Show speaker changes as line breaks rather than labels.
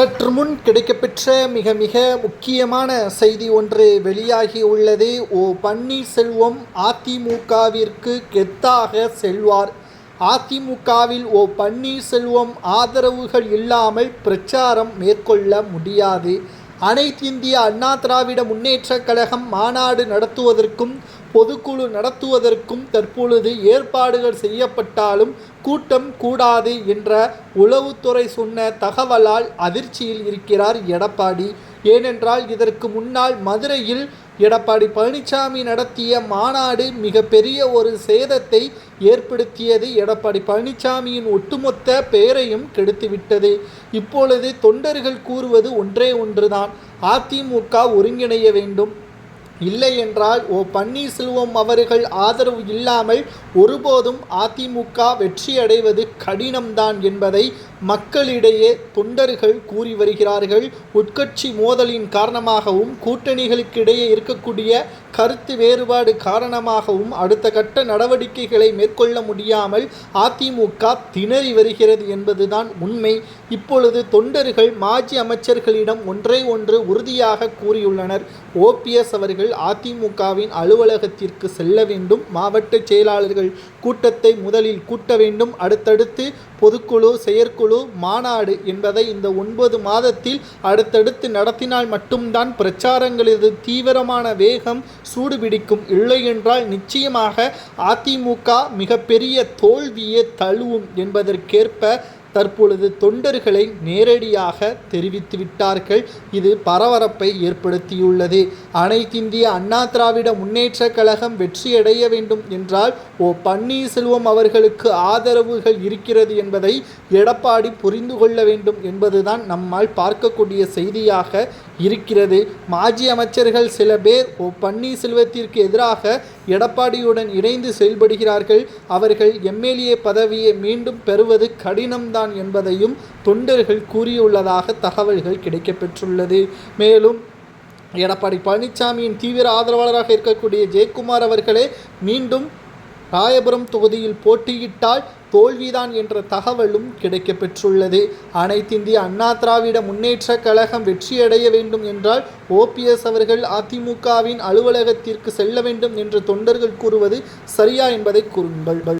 சற்று முன் கிடைக்கப்பெற்ற மிக மிக முக்கியமான செய்தி ஒன்று வெளியாகி உள்ளது. ஓ பன்னீர்செல்வம் அதிமுகவிற்கு கெத்தாக செல்வார். அதிமுகவில் ஓ பன்னீர்செல்வம் ஆதரவுகள் இல்லாமல் பிரச்சாரம் மேற்கொள்ள முடியாது. அனைத்திந்திய அண்ணா திராவிட முன்னேற்றக் கழகம் மாநாடு நடத்துவதற்கும் பொதுக்குழு நடத்துவதற்கும் தற்பொழுது ஏற்பாடுகள் செய்யப்பட்டாலும் கூட்டம் கூடாது என்ற உளவுத்துறை சொன்ன தகவலால் அதிர்ச்சியில் இருக்கிறார் எடப்பாடி. ஏனென்றால் இதற்கு முன்னால் மதுரையில் எடப்பாடி பழனிசாமி நடத்திய மாநாடு மிகப்பெரிய ஒரு சேதத்தை ஏற்படுத்தியது. எடப்பாடி பழனிசாமியின் ஒட்டுமொத்த பெயரையும் கெடுத்துவிட்டது. இப்பொழுது தொண்டர்கள் கூறுவது ஒன்றே ஒன்றுதான். அதிமுக ஒருங்கிணைய வேண்டும். இல்லை என்றால் ஓ பன்னீர்செல்வம் அவர்கள் ஆதரவு இல்லாமல் ஒருபோதும் அதிமுக வெற்றியடைவது கடினம்தான் என்பதை மக்களிடையே தொண்டர்கள் கூறி வருகிறார்கள். உட்கட்சி மோதலின் காரணமாகவும் கூட்டணிகளுக்கிடையே இருக்கக்கூடிய கருத்து வேறுபாடு காரணமாகவும் அடுத்த கட்ட நடவடிக்கைகளை மேற்கொள்ள முடியாமல் அதிமுக திணறி வருகிறது என்பதுதான் உண்மை. இப்பொழுது தொண்டர்கள் மாஜி அமைச்சர்களிடம் ஒன்றை ஒன்று உறுதியாக கூறியுள்ளனர். ஓபிஎஸ் அவர்கள் அதிமுகவின் அலுவலகத்திற்கு செல்ல வேண்டும். மாவட்ட செயலாளர்கள் கூட்டத்தை முதலில் கூட்ட வேண்டும். அடுத்தடுத்து பொதுக்குழு செயற்குழு மாநாடு என்பதை இந்த ஒன்பது மாதத்தில் அடுத்தடுத்து நடத்தினால் மட்டும்தான் பிரச்சாரங்களது தீவிரமான வேகம் சூடுபிடிக்கும். இல்லை என்றால் நிச்சயமாக அதிமுக மிகப்பெரிய தோல்வியே தழுவும் என்பதற்கேற்ப தற்பொழுது தொண்டர்களை நேரடியாக தெரிவித்து விட்டார்கள். இது பரபரப்பை ஏற்படுத்தியுள்ளது. அனைத்திந்திய அண்ணா திராவிட முன்னேற்ற கழகம் வெற்றியடைய வேண்டும் என்றால் ஓ பன்னீர்செல்வம் அவர்களுக்கு ஆதரவுகள் இருக்கிறது என்பதை எடப்பாடி புரிந்து கொள்ள வேண்டும் என்பதுதான் நம்மால் பார்க்கக்கூடிய செய்தியாக இருக்கிறது. மாஜி அமைச்சர்கள் சில பேர் ஓ பன்னீர்செல்வத்திற்கு எதிராக எடப்பாடியுடன் இணைந்து செயல்படுகிறார்கள். அவர்கள் எம்எல்ஏ பதவியை மீண்டும் பெறுவது கடினம்தான் என்பதையும் தொண்டர்கள் கூறியுள்ளதாக தகவல்கள் கிடைக்கப்பெற்றுள்ளது. மேலும் எடப்பாடி பழனிசாமியின் தீவிர ஆதரவாளராக இருக்கக்கூடிய ஜெயக்குமார் அவர்களே மீண்டும் ராயபுரம் தொகுதியில் போட்டியிட்டால் தோல்விதான் என்ற தகவலும் கிடைக்கப்பெற்றுள்ளது. அனைத்திந்திய அண்ணா திராவிட முன்னேற்ற கழகம் வெற்றியடைய வேண்டும் என்றால் ஓபிஎஸ் அவர்கள் அதிமுகவின் அலுவலகத்திற்கு செல்ல வேண்டும் என்று தொண்டர்கள் கூறுவது சரியா என்பதை கூறுங்கள்.